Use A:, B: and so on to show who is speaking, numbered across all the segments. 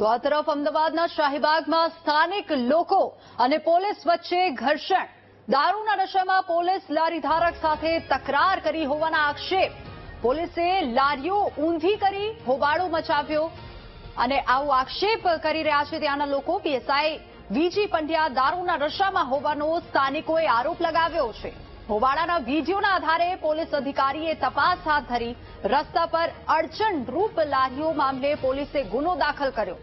A: તો આ તરફ અમદાવાદના શાહીબાગમાં સ્થાનિક લોકો અને પોલીસ વચ્ચે ઘર્ષણ. દારૂના નશામાં પોલીસ લારી ધારક સાથે તકરાર કરી હોવાના આક્ષેપ. પોલીસે લારીઓ ઊંધી કરી હોબાળો મચાવ્યો. અને આવો આક્ષેપ કરી રહ્યા છે ત્યાંના લોકો. પીએસઆઈ વીજી પંડ્યા દારૂના નશામાં હોવાનો સ્થાનિકોએ આરોપ લગાવ્યો છે. હોબાળાના વીડિયોના આધારે પોલીસ અધિકારીએ તપાસ હાથ ધરી. રસ્તા પર અડચણરૂપ લારીઓ મામલે પોલીસે ગુનો દાખલ કર્યો.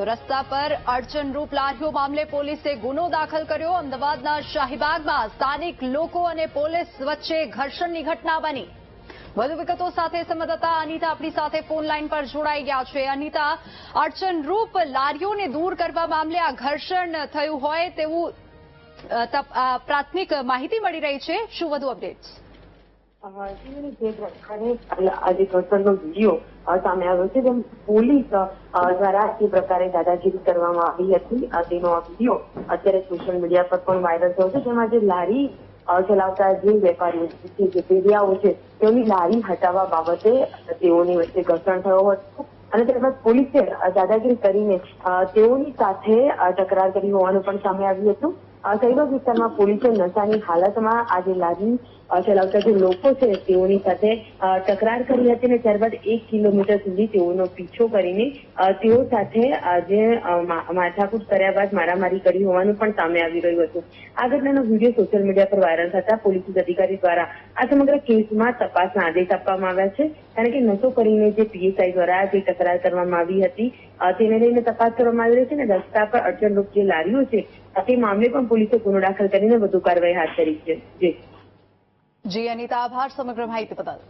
A: તો રસ્તા પર અડચણરૂપ લારીઓ મામલે પોલીસે ગુનો દાખલ કર્યો. અમદાવાદના શાહીબાગમાં સ્થાનિક લોકો અને પોલીસ વચ્ચે ઘર્ષણની ઘટના બની. વધુ વિગતો સાથે સંવાદદાતા અનિતા આપણી સાથે ફોન લાઈન પર જોડાઈ ગયા છે. અનિતા, અડચણરૂપ લારીઓને દૂર કરવા મામલે આ ઘર્ષણ થયું હોય તેવું પ્રાથમિક માહિતી મળી રહી છે. શું વધુ અપડેટ્સ?
B: જીવનની જે પ્રકારે આજે ઘટનાનો વીડિયો સામે આવ્યો છે તેમ પોલીસ દ્વારા જે પ્રકારે દાદાગીરી કરવામાં આવી હતી. તેનો આ વીડિયો અત્યારે સોશિયલ મીડિયા પર પણ વાયરલ થયો છે. તેમાં જે લારી ચલાવતા જે વેપારીઓ છે, જે પેઢિયાઓ છે, તેઓની લારી હટાવવા બાબતે તેઓની વચ્ચે ઘર્ષણ થયો હતો. અને ત્યારબાદ પોલીસે દાદાગીરી કરીને તેઓની સાથે તકરાર કરી હોવાનું પણ સામે આવ્યું હતું. અ, વિસ્તારમાં પોલીસે નશાની હાલતમાં આજે લારી ચલાવતા જે લોકો છે તેઓની સાથે તકરાર કરી હતી અને ત્યારબાદ એક કિલોમીટર સુધી તેઓનો પીછો કરીને તેઓ સાથે આજે માથાકૂટ કર્યા બાદ મારામારી કરી હોવાનું પણ સામે આવી રહ્યું હતું. આ ઘટનાનો વીડિયો સોશિયલ મીડિયા પર વાયરલ થતા પોલીસ અધિકારી દ્વારા આ સમગ્ર કેસમાં તપાસના આદેશ આપવામાં આવ્યા છે. કારણ કે નશો કરીને જે પીએસઆઈ દ્વારા જે તકરાર કરવામાં આવી હતી તેને લઈને તપાસ કરવામાં આવી રહી છે અને રસ્તા પર અડચણરૂપ જે લારીઓ છે તે મામલે પણ પોલીસે ગુનો દાખલ કરીને વધુ કાર્યવાહી હાથ ધરી છે.
A: જી, અનિતા, આભાર. સમગ્ર માહિતી બદલ.